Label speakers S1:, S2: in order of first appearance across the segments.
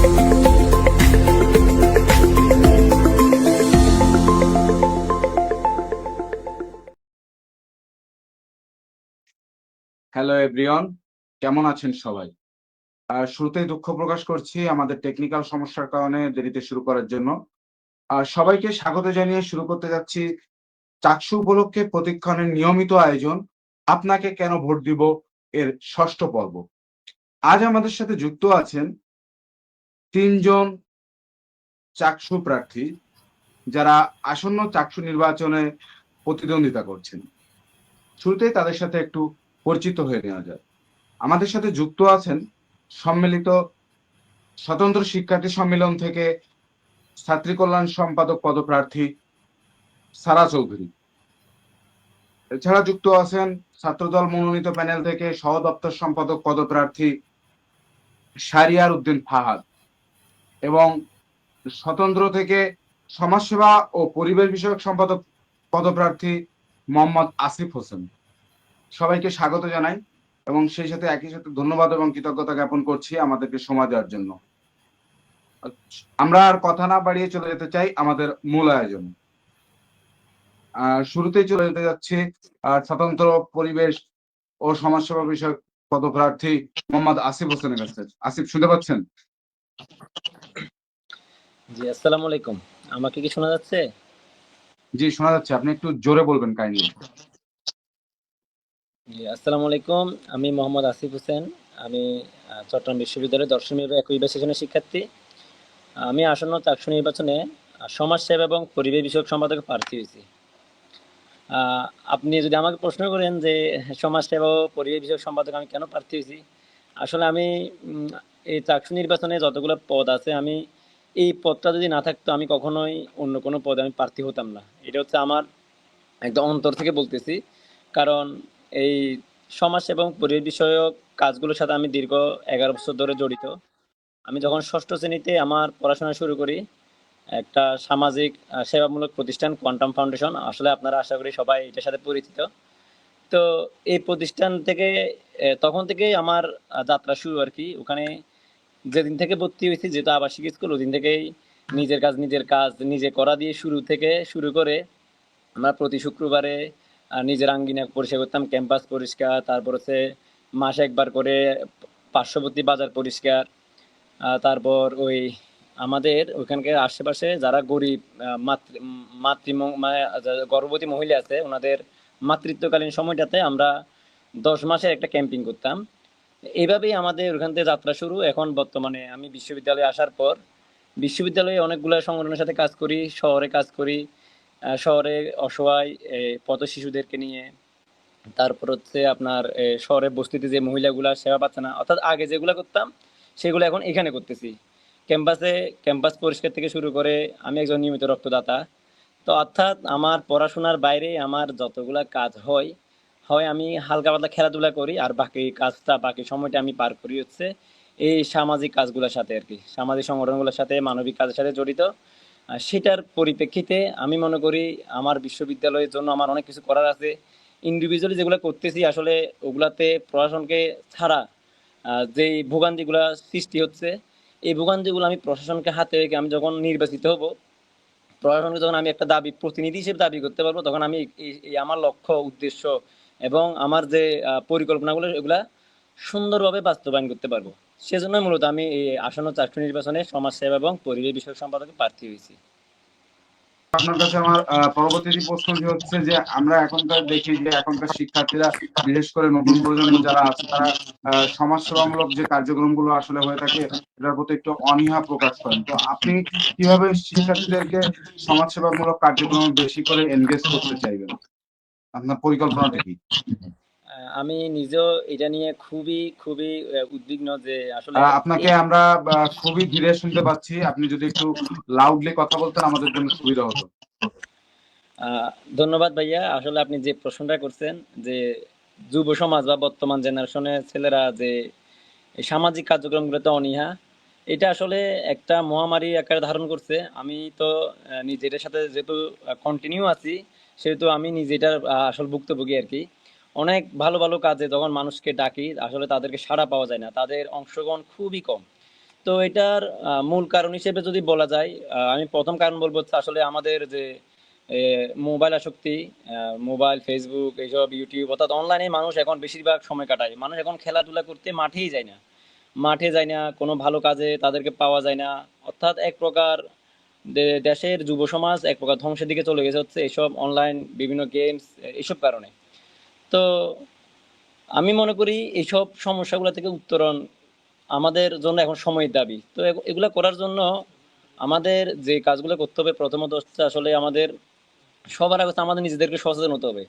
S1: Hello everyone কেমন আছেন সবাই? আহ, শুরুতেই দুঃখ প্রকাশ করছি আমাদের টেকনিক্যাল সমস্যার কারণে দেরিতে শুরু করার জন্য। আর সবাইকে স্বাগত জানিয়ে শুরু করতে যাচ্ছি চাকসু উপলক্ষে প্রতিক্ষণের নিয়মিত আয়োজন আপনাকে কেন ভোট দিব এর ষষ্ঠ পর্ব। আজ আমাদের সাথে যুক্ত আছেন তিনজন চাকসু প্রার্থী যারা আসন্ন চাকসু নির্বাচনে প্রতিদ্বন্দ্বিতা করছেন। শুরুতেই তাদের সাথে একটু পরিচিত হয়ে নেওয়া যায়। আমাদের সাথে যুক্ত আছেন সম্মিলিত স্বতন্ত্র শিক্ষার্থী সম্মেলন থেকে ছাত্রী কল্যাণ সম্পাদক পদপ্রার্থী সারা চৌধুরী। এছাড়া যুক্ত আছেন ছাত্রদল মনোনীত প্যানেল থেকে সহ দপ্তর সম্পাদক পদপ্রার্থী সারিয়ার উদ্দিন ফাহাদ। এবং স্বতন্ত্র থেকে সমাজসেবা ও পরিবেশ বিষয়ক সম্পাদক পদপ্রার্থী মোহাম্মদ আসিফ হোসেন। সবাইকে স্বাগত জানাই এবং সেই সাথে একই সাথে ধন্যবাদ এবং কৃতজ্ঞতা জ্ঞাপন করছি আমাদেরকে সময় দেওয়ার জন্য। আমরা আর কথা না বাড়িয়ে চলে যেতে চাই আমাদের মূল আয়োজন। শুরুতেই চলে যেতে যাচ্ছি স্বতন্ত্র পরিবেশ ও সমাজসেবা বিষয়ক পদপ্রার্থী মোহাম্মদ আসিফ হোসেনের কাছে। আসিফ, শুনতে পাচ্ছেন?
S2: জি আসসালামু আলাইকুম। আমাকে কি শোনা যাচ্ছে?
S1: জি শোনা যাচ্ছে। আপনি একটু জোরে বলবেন কাইন্ডলি।
S2: জি আসসালামু আলাইকুম। আমি মোহাম্মদ আসিফ হোসেন। আমি চট্টগ্রাম বিশ্ববিদ্যালয়ের দর্শন বিভাগ একই সেশনের শিক্ষার্থী। আমি আসন্ন চাকসু নির্বাচনে সমাজসেবা এবং পরিবেশ বিষয়ক সম্পাদক প্রার্থী হয়েছি। আহ, আপনি যদি আমাকে প্রশ্ন করেন যে সমাজসেবা ও পরিবেশ বিষয়ক সম্পাদক আমি কেন প্রার্থী হয়েছি? আসলে আমি এই চাকসু নির্বাচনে যতগুলো পদ আছে, আমি এই পদটা যদি না থাকতো, আমি কখনোই অন্য কোনো পদে আমি প্রার্থী হতাম না। এটা হচ্ছে আমার একদম অন্তর থেকে বলতেছি। কারণ এই সমাজ এবং পরিবেশ বিষয়ক কাজগুলোর সাথে আমি দীর্ঘ এগারো বছর ধরে জড়িত। আমি যখন ষষ্ঠ শ্রেণীতে আমার পড়াশোনা শুরু করি, একটা সামাজিক সেবামূলক প্রতিষ্ঠান কোয়ান্টাম ফাউন্ডেশন, আসলে আপনারা আশা করি সবাই এটার সাথে পরিচিত। তো এই প্রতিষ্ঠান থেকে তখন থেকেই আমার যাত্রা শুরু আর কি। ওখানে যেদিন থেকে ভর্তি হয়েছি যেহেতু আবাসিক স্কুল, ওদিন থেকেই নিজের কাজ নিজের কাজ, নিজে করা দিয়ে শুরু থেকে শুরু করে আমরা প্রতি শুক্রবারে নিজের আঙ্গিনা পরিষ্কার করতাম, ক্যাম্পাস পরিষ্কার, তারপর হচ্ছে মাসে একবার করে পার্শ্ববর্তী বাজার পরিষ্কার তারপর ওই আমাদের ওইখানকার আশেপাশে যারা গরিব মাতৃ মাতৃ গর্ভবতী মহিলা আছে, ওনাদের মাতৃত্বকালীন সময়টাতে আমরা দশ মাসের একটা ক্যাম্পিং করতাম। এইভাবেই আমাদের ওখান থেকে যাত্রা শুরু। এখন বর্তমানে আমি বিশ্ববিদ্যালয়ে আসার পর বিশ্ববিদ্যালয়ে অনেকগুলো সংগঠনের সাথে কাজ করি, শহরে কাজ করি শহরে অসহায় পথ শিশুদেরকে নিয়ে। তারপর হচ্ছে আপনার শহরে বস্তিতে যে মহিলাগুলা সেবা পাচ্ছে না, অর্থাৎ আগে যেগুলো করতাম, সেগুলো এখন এখানে করতেছি। ক্যাম্পাসে, ক্যাম্পাস পরিষ্কার থেকে শুরু করে আমি একজন নিয়মিত রক্তদাতা। তো অর্থাৎ আমার পড়াশোনার বাইরে আমার যতগুলা কাজ হয় হয় আমি হালকা পাতলা খেলাধুলা করি আর বাকি কাজটা, বাকি সময়টা আমি পার করি হচ্ছে এই সামাজিক কাজগুলোর সাথে আর কি। সামাজিক সংগঠনগুলোর সাথে, মানবিক কাজের সাথে জড়িত। সেটার পরিপ্রেক্ষিতে আমি মনে করি আমার বিশ্ববিদ্যালয়ের জন্য আমার অনেক কিছু করার আছে। ইন্ডিভিজুয়ালি যেগুলো করতেছি আসলে ওগুলাতে প্রশাসনকে ছাড়া যেই ভোগান্তিগুলা সৃষ্টি হচ্ছে, এই ভোগান্তিগুলো আমি প্রশাসনকে হাতে রেখে আমি যখন নির্বাচিত হব, প্রশাসনকে যখন আমি একটা দাবি, প্রতিনিধি হিসেবে দাবি করতে পারব, তখন আমি এই আমার লক্ষ্য, উদ্দেশ্য এবং আমার যে পরিকল্পনাগুলো, এগুলা সুন্দরভাবে বাস্তবায়ন করতে পারব। সেজন্য মূলত আমি এই আসন্ন চাকরি নির্বাচনে সমাজসেবা এবং পরিবেশ বিষয়ক সম্পাদকে প্রার্থী হয়েছি।
S1: আপনার কাছে আমার পরবর্তী প্রশ্নটি হচ্ছে যে, আমরা এখনকার দেখি যে, এখনকার শিক্ষার্থীরা, বিশেষ করে নতুন প্রজন্ম যারা আছে, তারা সমাজসেবামূলক যে কার্যক্রমগুলো আসলে হয়ে থাকে, এটার প্রতি একটু অনীহা প্রকাশ করেন। তো আপনি কীভাবে শিক্ষার্থীদেরকে সমাজসেবামূলক কার্যক্রম বেশি করে এনগেজ করতে চাইবেন? আপনার পরিকল্পনাটা কি?
S2: আমি নিজেও এটা নিয়ে খুবই খুবই উদ্বিগ্ন যে আসলে
S1: আপনাকে আমরা খুবই ধীরে শুনতে পাচ্ছি। আপনি যদি একটু লাউডলি কথা বলতেন আমাদের জন্য সুবিধা হতো।
S2: ধন্যবাদ ভাইয়া। আসলে আপনি যে প্রশ্নটা করছেন যে যুব সমাজ বা বর্তমান জেনারেশনের ছেলেরা যে সামাজিক কার্যক্রমগুলোতে অনীহা এটা আসলে একটা মহামারী আকারে ধারণ করছে। আমি তো নিজের সাথে যেহেতু কন্টিনিউ আছি সেহেতু আমি নিজে এটার আসল ভুক্তভোগী আর কি। অনেক ভালো ভালো কাজে যখন মানুষকে ডাকি, আসলে তাদেরকে সাড়া পাওয়া যায় না। তাদের অংশগ্রহণ খুবই কম। তো এটার মূল কারণ হিসেবে যদি বলা যায় আমি প্রথম কারণ বলব আসলে আমাদের যে মোবাইল আসক্তি মোবাইল ফেসবুক এইসব ইউটিউব অর্থাৎ অনলাইনে মানুষ এখন বেশিরভাগ সময় কাটায়। মানুষ এখন খেলাধুলা করতে মাঠেই যায় না। মাঠে যায় না, কোনো ভালো কাজে তাদেরকে পাওয়া যায় না। অর্থাৎ এক প্রকার দেশের যুব সমাজ এক প্রকার ধ্বংসের দিকে চলে গেছে হচ্ছে এইসব অনলাইন বিভিন্ন গেমস এইসব কারণে। তো আমি মনে করি এইসব সমস্যাগুলো থেকে উত্তরণ আমাদের জন্য এখন সময়ের দাবি। তো এগুলো করার জন্য আমাদের যে কাজগুলো করতে হবে প্রথমত হচ্ছে আসলে আমাদের সবার আগে আমাদের নিজেদেরকে সচেতন হতে হবে।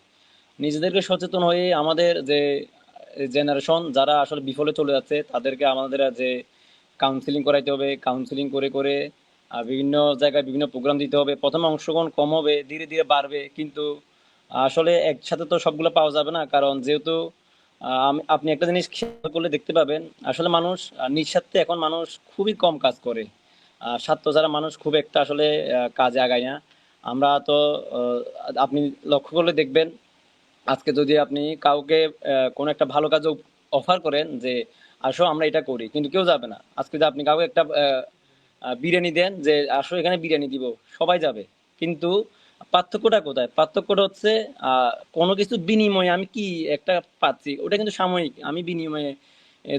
S2: নিজেদেরকে সচেতন হয়ে আমাদের যে জেনারেশন যারা আসলে বিফলে চলে যাচ্ছে, তাদেরকে আমাদের যে কাউন্সিলিং করাইতে হবে। কাউন্সিলিং করে করে বিভিন্ন জায়গায় বিভিন্ন প্রোগ্রাম দিতে হবে। প্রথমে অংশগ্রহণ কম হবে, ধীরে ধীরে বাড়বে। কিন্তু আসলে একসাথে তো সবগুলো পাওয়া যাবে না। কারণ যেহেতু আপনি একটা জিনিস খেয়াল করলে দেখতে পাবেন, আসলে মানুষ নিঃস্বার্থে এখন মানুষ খুবই কম কাজ করে। স্বার্থ ছাড়া মানুষ খুব একটা আসলে কাজে আগায় না। আমরা তো আপনি লক্ষ্য করলে দেখবেন, আজকে যদি আপনি কাউকে কোনো একটা ভালো কাজ অফার করেন যে, আসো, আমরা এটা করি। কিন্তু কেউ যাবে না। আজকে যদি আপনি কাউকে একটা বিরিয়ানি দেন যে, আসো, এখানে বিরিয়ানি দিব, সবাই যাবে। কিন্তু পার্থক্যটা কোথায়? পার্থক্যটা হচ্ছে কোনো কিছু বিনিময়ে আমি কি একটা পাচ্ছি, ওটা কিন্তু সাময়িক। আমি বিনিময়ে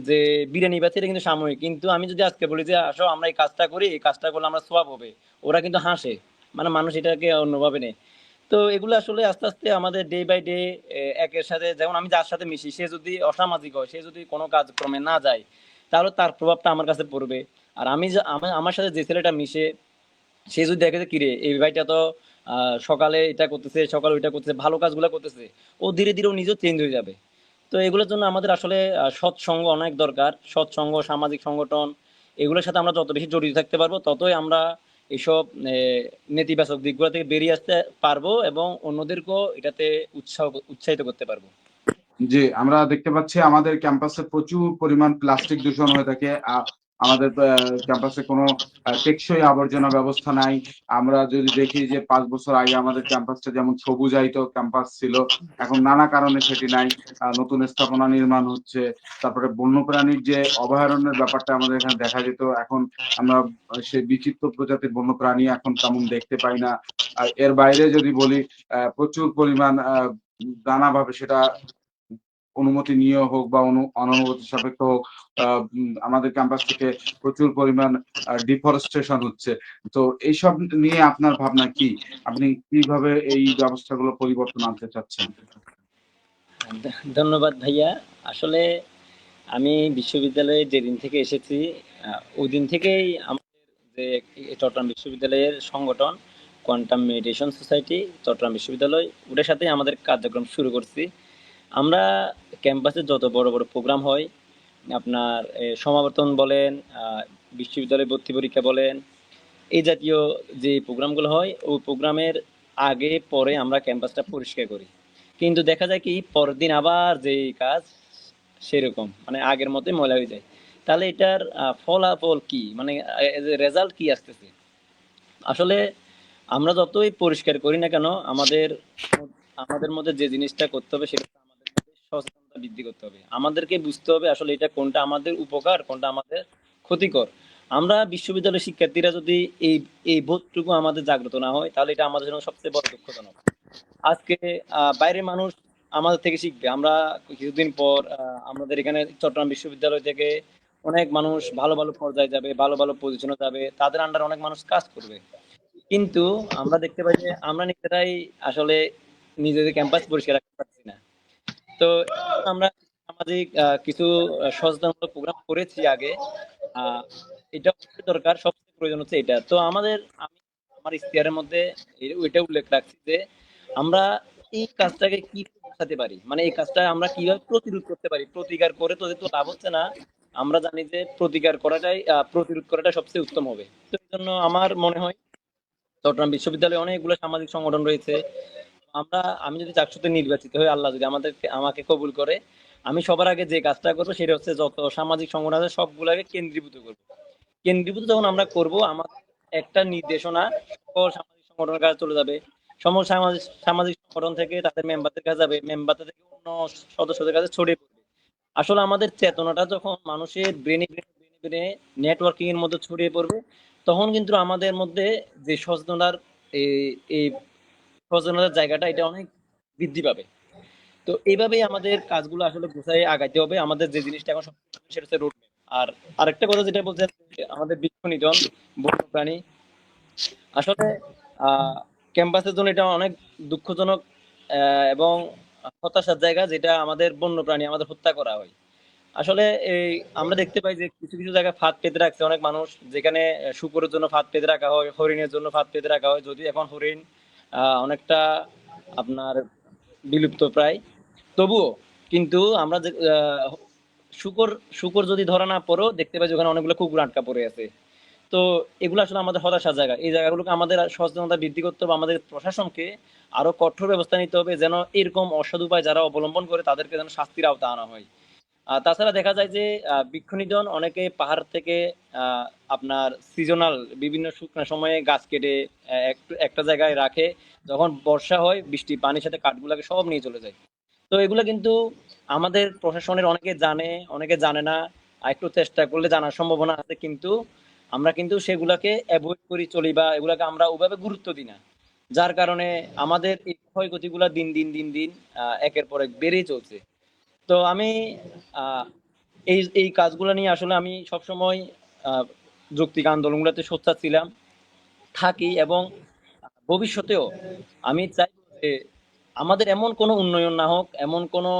S2: যে বিরিয়ানি পাচ্ছি, এটা কিন্তু সাময়িক। কিন্তু আমি যদি আজকে বলি যে, আসো, আমরা এই কাজটা করি, এই কাজটা করলে আমরা সোয়াব হবে। ওরা কিন্তু হাসে। মানে মানুষ এটাকে অন্যভাবে নেয়। তো এগুলো আসলে আস্তে আস্তে আমাদের ডে বাই ডে একের সাথে, যেমন আমি যার সাথে মিশি, সে যদি অসামাজিক হয়, সে যদি কোনো কাজক্রমে না যায়, তাহলে তার প্রভাবটা আমার কাছে পড়বে। আর আমি আমার সাথে যে ছেলেটা মিশে, সে যদি দেখে যে, কিরে, এই ভাইটা তো সকালে এটা করতেছে, সকালে ওইটা করতেছে, ভালো কাজগুলো করতেছে। ও ধীরে ধীরে ও নিজেও চেঞ্জ হয়ে যাবে। তো এগুলোর জন্য আমাদের আসলে সৎসঙ্গ অনেক দরকার। সৎসঙ্গ সামাজিক সংগঠন, এগুলোর সাথে আমরা যত বেশি জড়িত থাকতে পারব, ততই আমরা এইসব নেতিবাচক দিকগুলো থেকে বেরিয়ে আসতে পারব এবং অন্যদেরকেও এটাতে উৎসাহ, উৎসাহিত করতে পারব।
S1: জি, আমরা দেখতে পাচ্ছি আমাদের ক্যাম্পাসে প্রচুর পরিমাণ প্লাস্টিক দূষণ হয়ে থাকে। আ- আমাদের ক্যাম্পাসে কোনো টেকসই আবর্জনা ব্যবস্থা নাই। আমরা যদি দেখি যে পাঁচ বছর আগে আমাদের ক্যাম্পাসটা যেমন সবুজায়িত ক্যাম্পাস ছিল, এখন নানা কারণে সেটি নাই। নতুন স্থাপনা নির্মাণ হচ্ছে। তারপরে বন্যপ্রাণীর যে অভয়ারণ্যের ব্যাপারটা আমাদের এখানে দেখা যেত, এখন আমরা সেই বিচিত্র প্রজাতির বন্যপ্রাণী এখন তেমন দেখতে পাই না। আর এর বাইরে যদি বলি প্রচুর পরিমাণ নানাভাবে সেটা অনুমতি নিয়ে হোক বা অনু, অননুমতি সাপেক্ষ হোক আমাদের ক্যাম্পাস থেকে প্রচুর পরিমাণ ডিফরেস্টেশন হচ্ছে। তো এইসব নিয়ে আপনার ভাবনা কি? আপনি কীভাবে এই ব্যবস্থাগুলো পরিবর্তন আনতে চাচ্ছেন?
S2: ধন্যবাদ ভাইয়া। আসলে আমি বিশ্ববিদ্যালয়ে যেদিন থেকে এসেছি ওই দিন থেকেই আমাদের যে চট্টগ্রাম বিশ্ববিদ্যালয়ের সংগঠন, কোয়ান্টাম মেডিটেশন সোসাইটি, চট্টগ্রাম বিশ্ববিদ্যালয় ওটার সাথে আমাদের কার্যক্রম শুরু করছি। আমরা ক্যাম্পাসে যত বড় বড় প্রোগ্রাম হয়, আপনার সমাবর্তন বলেন বিশ্ববিদ্যালয় ভর্তি পরীক্ষা বলেন এই জাতীয় যে প্রোগ্রামগুলো হয়, ওই প্রোগ্রামের আগে, পরে আমরা ক্যাম্পাসটা পরিষ্কার করি। কিন্তু দেখা যায় কি, পরের দিন আবার যে কাজ, সেরকম মানে আগের মতোই ময়লা হয়ে যায়। তাহলে এটার ফলাফল কি? মানে রেজাল্ট কি আসতেছে? আসলে আমরা যতই পরিষ্কার করি না কেন, আমাদের আমাদের মধ্যে যে জিনিসটা করতে হবে সেটা সচেতনতা বৃদ্ধি করতে হবে। আমাদেরকে বুঝতে হবে আসলে এটা কোনটা আমাদের উপকার, কোনটা আমাদের ক্ষতিকর। আমরা বিশ্ববিদ্যালয়ের শিক্ষার্থীরা যদি এই এই বোধটুকু আমাদের জাগ্রত না হয়, তাহলে এটা আমাদের জন্য সবচেয়ে বড় দুঃখজনক। আজকে বাইরের মানুষ আমাদের থেকে শিখবে। আমরা কিছুদিন পর আমাদের এখানে চট্টগ্রাম বিশ্ববিদ্যালয় থেকে অনেক মানুষ ভালো ভালো পর্যায়ে যাবে, ভালো ভালো পজিশনে যাবে। তাদের আন্ডার অনেক মানুষ কাজ করবে। কিন্তু আমরা দেখতে পাই যে আমরা নিজেরাই আসলে নিজেদের ক্যাম্পাস পরিষ্কার তো আমরা সামাজিক কিছু সচেতনমূলক প্রোগ্রাম করেছি আগে। এটা দরকার, সবচেয়ে প্রয়োজন হচ্ছে এটা। তো আমাদের, আমি আমার ইশতেহারের মধ্যে এ- ওইটা উল্লেখ রাখছি যে আমরা এই কাজটাকে কি বোঝাতে পারি? মানে এই কাজটা আমরা কীভাবে প্রতিরোধ করতে পারি? প্রতিকার করে তো তো লাভ হচ্ছে না। আমরা জানি যে প্রতিকার করাটাই প্রতিরোধ করাটা সবচেয়ে উত্তম হবে। তো জন্য আমার মনে হয় চট্টগ্রাম বিশ্ববিদ্যালয়ে অনেকগুলো সামাজিক সংগঠন রয়েছে। আমরা, আমি যদি চাকসুতে নির্বাচিত হই, আল্লাহ যদি আমাদেরকে আমাকে কবুল করে, আমি সবার আগে যে কাজটা করব সেটা হচ্ছে যত সামাজিক সংগঠন আছে সবগুলোকে কেন্দ্রীভূত করব। কেন্দ্রীভূত যখন আমরা করব আমাদের একটা নির্দেশনা, সকল সামাজিক সংগঠনের কাছে চলে যাবে। সমস্ত সামাজিক সামাজিক সংগঠন থেকে তাদের মেম্বারদের কাছে যাবে মেম্বারদের থেকে অন্য সদস্যদের কাছে ছড়িয়ে পড়বে। আসলে আমাদের চেতনাটা যখন মানুষের ব্রেনে ব্রেনে ব্রেনে নেটওয়ার্কিং এর মধ্যে ছড়িয়ে পড়বে, তখন কিন্তু আমাদের মধ্যে যে সচেতনার এই সচেতনতার জায়গাটা এটা অনেক বৃদ্ধি পাবে। তো এইভাবেই আমাদের কাজগুলো আসলে গুছাই আগাইতে হবে। আমাদের যে জিনিসটা এখন সেটা হচ্ছে রোড আর আরেকটা কথা যেটা বলছেন আমাদের বৃক্ষ নিধন, বন্য প্রাণী। আসলে ক্যাম্পাসের জন্য এটা অনেক দুঃখজনক এবং হতাশার জায়গা যেটা আমাদের বন্য প্রাণী, আমাদের হত্যা করা হয়। আসলে এই আমরা দেখতে পাই যে কিছু কিছু জায়গায় ফাঁদ পেতে রাখছে অনেক মানুষ, যেখানে শুকরের জন্য ফাঁদ পেতে রাখা হয়, হরিণের জন্য ফাঁদ পেতে রাখা হয়। যদি এখন হরিণ অনেকটা আপনার বিলুপ্ত প্রায়। তবুও কিন্তু আমরা শুকর শুকর যদি ধরা না পড়ো, দেখতে পাই যে ওখানে অনেকগুলো কুকুর আটকা পড়ে আছে। তো এগুলো আসলে আমাদের হতাশার জায়গা। এই জায়গাগুলোকে আমাদের সচেতনতা বৃদ্ধি করতে হবে, আমাদের প্রশাসনকে আরও কঠোর ব্যবস্থা নিতে হবে, যেন এরকম অসদ উপায় যারা অবলম্বন করে, তাদেরকে যেন শাস্তির আওতা আনা হয়। তাছাড়া দেখা যায় যে বৃক্ষ নিধন অনেকে পাহাড় থেকে আপনার সিজনাল বিভিন্ন শুকনো সময়ে গাছ কেটে একটা জায়গায় রাখে। যখন বর্ষা হয়, বৃষ্টি, পানির সাথে কাঠগুলোকে সব নিয়ে চলে যায়। তো এগুলো কিন্তু আমাদের প্রশাসনের অনেকে জানে অনেকে জানে না। একটু চেষ্টা করলে জানার সম্ভাবনা আছে কিন্তু, আমরা কিন্তু সেগুলাকে অ্যাভয়েড করি, চলি বা এগুলাকে আমরা ওভাবে গুরুত্ব দিই না। যার কারণে আমাদের এই ক্ষয়ক্ষতিগুলো দিন দিন দিন দিন একের পর এক বেড়েই চলছে। তো আমি এই এই কাজগুলো নিয়ে আসলে আমি সবসময় যৌক্তিক আন্দোলনগুলোতে সোচ্চার ছিলাম, থাকি এবং ভবিষ্যতেও আমি চাই যে আমাদের এমন কোনো উন্নয়ন না হোক, এমন কোনো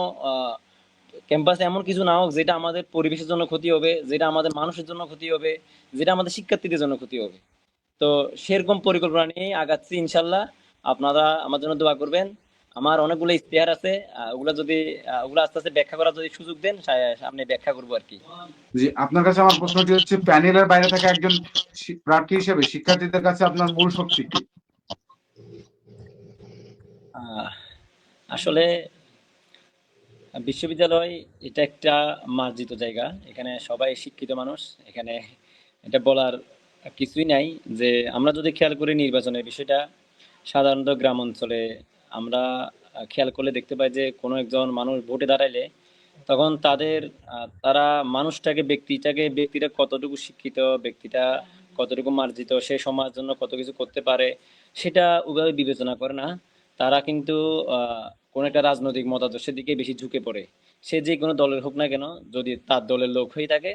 S2: ক্যাম্পাসে এমন কিছু না হোক যেটা আমাদের পরিবেশের জন্য ক্ষতি হবে, যেটা আমাদের মানুষের জন্য ক্ষতি হবে, যেটা আমাদের শিক্ষার্থীদের জন্য ক্ষতি হবে। তো সেরকম পরিকল্পনা নিয়ে আগাচ্ছি ইনশাল্লাহ। আপনারা আমার জন্য দোয়া করবেন। আমার অনেকগুলো ইস্তেহার আছে ওগুলো যদি ওগুলো আস্তে আস্তে ব্যাখ্যা করার যদি সুযোগ দেন সামনে ব্যাখ্যা করব আর কি।
S1: জি আপনার কাছে আমার প্রশ্নটি হচ্ছে প্যানেলের বাইরে থাকা একজন প্রার্থী হিসেবে শিক্ষার্থীদের কাছে আপনার মূল শক্তি কি?
S2: আসলে বিশ্ববিদ্যালয় এটা একটা মার্জিত জায়গা। এখানে সবাই শিক্ষিত মানুষ। এখানে এটা বলার কিছুই নাই যে আমরা যদি খেয়াল করি নির্বাচনের বিষয়টা সাধারণত গ্রাম অঞ্চলে আমরা খেয়াল করলে দেখতে পাই যে কোনো একজন মানুষ ভোটে দাঁড়াইলে তখন তাদের তারা মানুষটাকে, ব্যক্তিটাকে, ব্যক্তিটা কতটুকু শিক্ষিত, ব্যক্তিটা কতটুকু মার্জিত, সে সমাজ জন্য কত কিছু করতে পারে, সেটা ওভাবে বিবেচনা করে না। তারা কিন্তু কোন একটা রাজনৈতিক মতাদর্শের দিকে বেশি ঝুঁকে পড়ে। সে যে কোনো দলের হোক না কেন, যদি তার দলের লোক হয়ে থাকে,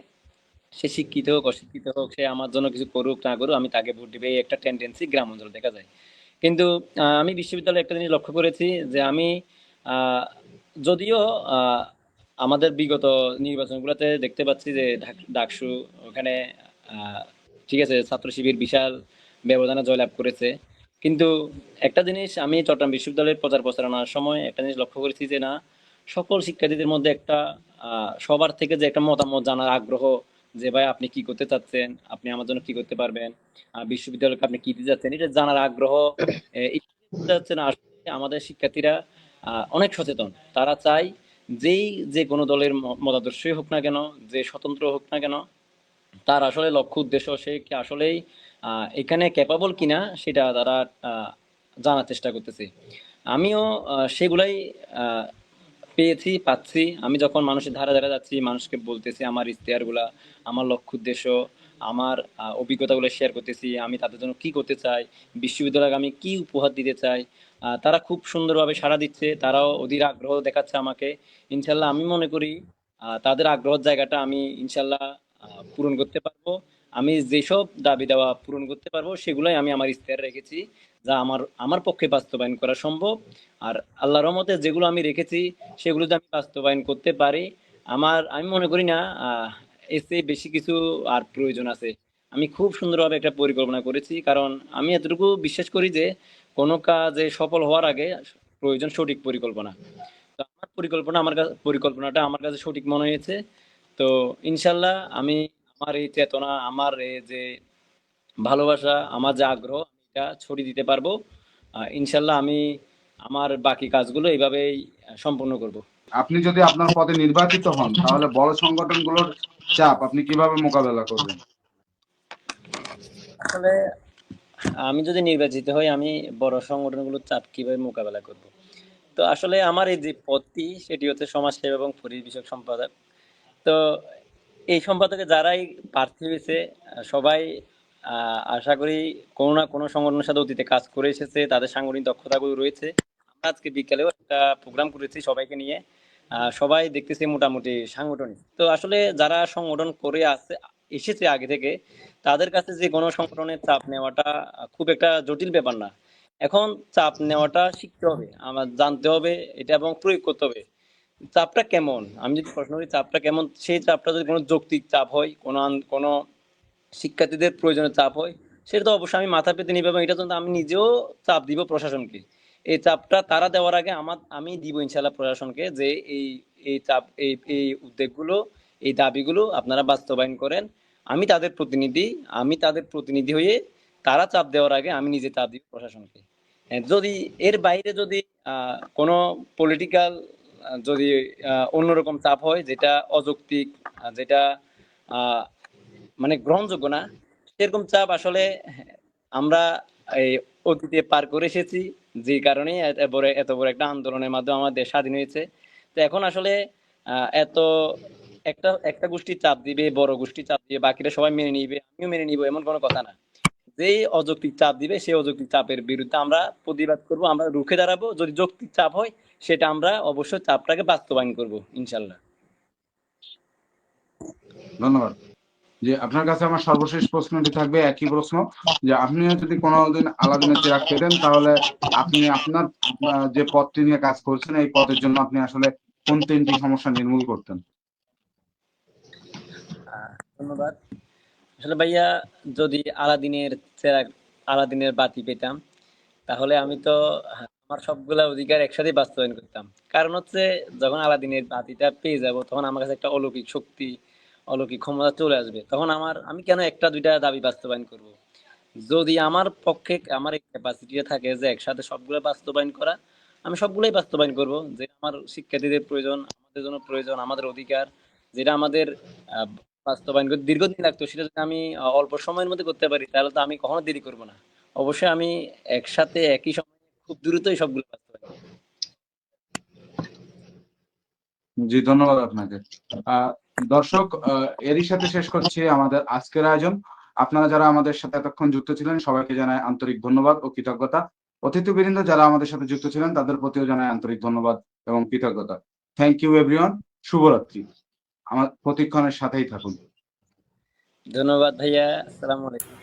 S2: সে শিক্ষিত হোক, অশিক্ষিত হোক, সে আমার জন্য কিছু করুক, না করুক, আমি তাকে ভোট দিবে, এই একটা টেন্ডেন্সি গ্রাম অঞ্চলে দেখা যায়। কিন্তু আমি বিশ্ববিদ্যালয়ে একটা জিনিস লক্ষ্য করেছি যে আমি যদিও আমাদের বিগত নির্বাচনগুলোতে দেখতে পাচ্ছি যে ডাকসু ওখানে ঠিক আছে, ছাত্র শিবির বিশাল ব্যবধানে জয়লাভ করেছে। কিন্তু একটা জিনিস, আমি চট্টগ্রাম বিশ্ববিদ্যালয়ের প্রচার প্রচারণার সময় একটা জিনিস লক্ষ্য করেছি যে না, সকল শিক্ষার্থীদের মধ্যে একটা সবার থেকে যে একটা মতামত জানার আগ্রহ যে, ভাই, আপনি কি করতে চাচ্ছেন? আপনি আমার জন্য কি করতে পারবেন? বিশ্ববিদ্যালয়কে আপনি কি দিতে চাচ্ছেন? এটা জানার আগ্রহ আমাদের শিক্ষার্থীরা অনেক সচেতন। তারা চায় যেই যে কোনো দলের মতাদর্শই হোক না কেন, যে স্বতন্ত্র হোক না কেন, তার আসলে লক্ষ্য উদ্দেশ্য সে কি আসলেই এখানে ক্যাপাবল কিনা সেটা তারা জানার চেষ্টা করতেছে। আমিও সেগুলাই পেয়েছি, পাচ্ছি। আমি যখন মানুষের ধারা ধারে যাচ্ছি, মানুষকে বলতেছি, আমার ইশতেহারগুলা, আমার লক্ষ্য উদ্দেশ্য, আমার অভিজ্ঞতাগুলো শেয়ার করতেছি, আমি তাদের জন্য কি করতে চাই, বিশ্ববিদ্যালয়কে আমি কি উপহার দিতে চাই তারা খুব সুন্দরভাবে সাড়া দিচ্ছে, তারাও অধীর আগ্রহ দেখাচ্ছে আমাকে। ইনশাল্লাহ আমি মনে করি তাদের আগ্রহের জায়গাটা আমি ইনশাল্লাহ পূরণ করতে পারব। আমি যেসব দাবি দেওয়া পূরণ করতে পারব, সেগুলোই আমি আমার ইশতেহার রেখেছি, যা আমার আমার পক্ষে বাস্তবায়ন করা সম্ভব। আর আল্লাহর রহমতে যেগুলো আমি রেখেছি, সেগুলো আমি বাস্তবায়ন করতে পারি, আমার, আমি মনে করি না চেয়ে বেশি কিছু আর প্রয়োজন আছে। আমি খুব সুন্দরভাবে একটা পরিকল্পনা করেছি, কারণ আমি এতটুকু বিশ্বাস করি যে, কোনো কাজে সফল হওয়ার আগে প্রয়োজন সঠিক পরিকল্পনা। তো আমার পরিকল্পনা, আমার কাছে পরিকল্পনাটা আমার কাছে সঠিক মনে হয়েছে। তো ইনশাল্লাহ আমি আমার এই চেতনা আমার যে ভালোবাসা আমার যে আগ্রহ আমি এটা ছড়িয়ে দিতে পারব। ইনশাল্লাহ আমি আমার বাকি কাজগুলো এইভাবেই সম্পূর্ণ করব।
S1: আপনি যদি আপনার পদে নির্বাচিত হন তাহলে বড় সংগঠনগুলোর চাপ আপনি কীভাবে মোকাবেলা করবেন?
S2: আসলে আমি যদি নির্বাচিত হই আমি বড় সংগঠনগুলোর চাপ কীভাবে মোকাবেলা করব? তো আসলে আমার এই যে পদটি সেটি হচ্ছে সমাজসেবা এবং পরিবেশ বিষয়ক সম্পাদক। তো এই সম্পাদকে যারাই প্রার্থী হয়েছে, সবাই আশা করি কোনো না কোনো সংগঠনের সাথে অতীতে কাজ করে এসেছে, তাদের সাংগঠনিক দক্ষতাগুলো রয়েছে। আমরা আজকে বিকালেও একটা প্রোগ্রাম করেছি সবাইকে নিয়ে। সবাই দেখতেছি মোটামুটি সাংগঠনিক। তো আসলে যারা সংগঠন করে আছে, এসেছে আগে থেকে, তাদের কাছে যে কোনো সংগঠনের চাপ নেওয়াটা খুব একটা জটিল ব্যাপার না। এখন চাপ নেওয়াটা শিখতে হবে, আমার জানতে হবে, এটা এবং প্রয়োগ করতে হবে। চাপটা কেমন? আমি যদি প্রশ্ন করি চাপটা কেমন? সেই চাপটা যদি কোনো যৌক্তিক চাপ হয় কোনো কোনো শিক্ষার্থীদের প্রয়োজনে চাপ হয় সেটা তো অবশ্যই আমি মাথা পেতে নিব এবং এটা জন্য আমি নিজেও চাপ দিব প্রশাসনকে। এই চাপটা তারা দেওয়ার আগে আমার আমি দিব ইনশাল্লাহ প্রশাসনকে যে এই এই চাপ এই এই উদ্যোগগুলো এই দাবিগুলো আপনারা বাস্তবায়ন করেন। আমি তাদের প্রতিনিধি আমি তাদের প্রতিনিধি হয়ে তারা চাপ দেওয়ার আগে আমি নিজে চাপ দিব প্রশাসনকে। হ্যাঁ, যদি এর বাইরে যদি কোনো পলিটিক্যাল যদি অন্যরকম চাপ হয়, যেটা অযৌক্তিক যেটা মানে গ্রহণযোগ্য না, সেরকম চাপ আসলে আমরা এই অতীতে পার করে এসেছি, যে কারণে এত বড় এত বড় একটা আন্দোলনের মাধ্যমে আমাদের স্বাধীন হয়েছে। তো এখন আসলে এত একটা একটা গোষ্ঠী চাপ দিবে, বড় গোষ্ঠী চাপ দিবে, বাকিরা সবাই মেনে নিবে, আমিও মেনে নিব, এমন কোনো কথা না। যেই অযৌক্তিক চাপ দিবে সেই অযৌক্তিক চাপের বিরুদ্ধে আমরা প্রতিবাদ করব আমরা রুখে দাঁড়াবো। যদি যৌক্তিক চাপ হয় সেটা আমরা অবশ্যই চাপটাকে বাস্তবায়ন করব ইনশাল্লাহ
S1: ধন্যবাদ। যে আপনার কাছে আমার সর্বশেষ প্রশ্নটি থাকবে একই প্রশ্ন যে আপনিও যদি কোনোদিন আলাদিনের চেরাগ পেতেন তাহলে আপনি আপনার আহ, যে পদটি নিয়ে কাজ করছেন এই পদের জন্য আপনি আসলে কোন তিনটি সমস্যা নির্মূল করতেন?
S2: আহ, ধন্যবাদ। আসলে ভাইয়া, যদি আলাদিনের আলাদিনের বাতি পেতাম, তাহলে আমি তো আমার সবগুলা অধিকার একসাথে বাস্তবায়ন করতাম। কারণ হচ্ছে, যখন আলাদিনের বাতিটা পেয়ে যাব, তখন আমার কাছে একটা অলৌকিক শক্তি, অলৌকিক ক্ষমতা চলে আসবে। তখন আমার, আমি কেন একটা, দুইটা দাবি বাস্তবায়ন করব? যদি আমার পক্ষে, আমার এই ক্যাপাসিটিটা থাকে যে একসাথে সবগুলো বাস্তবায়ন করা, আমি সবগুলোই বাস্তবায়ন করব। যে আমার শিক্ষার্থীদের প্রয়োজন, আমাদের জন্য প্রয়োজন, আমাদের অধিকার, যেটা আমাদের বাস্তবায়ন করতে দীর্ঘদিন লাগতো সেটা যদি আমি অল্প সময়ের মধ্যে করতে পারি, তাহলে তো আমি কখনো দেরি করব না। অবশ্যই আমি একসাথে একই সময়ে খুব দ্রুতই সবগুলো বাস্তবায়ন
S1: জি, ধন্যবাদ আপনাকে। দর্শক এরই সাথে শেষ করছি আমাদের আজকের আয়োজন। আপনারা যারা আমাদের সাথে এতক্ষণ যুক্ত ছিলেন, সবাইকে জানাই আন্তরিক ধন্যবাদ ও কৃতজ্ঞতা। অতিথিবৃন্দ যারা আমাদের সাথে যুক্ত ছিলেন, তাদের প্রতিও জানাই আন্তরিক ধন্যবাদ এবং কৃতজ্ঞতা। থ্যাংক ইউ এভরিওয়ান শুভরাত্রি। আমার প্রতিক্ষণের সাথেই থাকুন।
S2: ধন্যবাদ ভাইয়া আসসালামু আলাইকুম।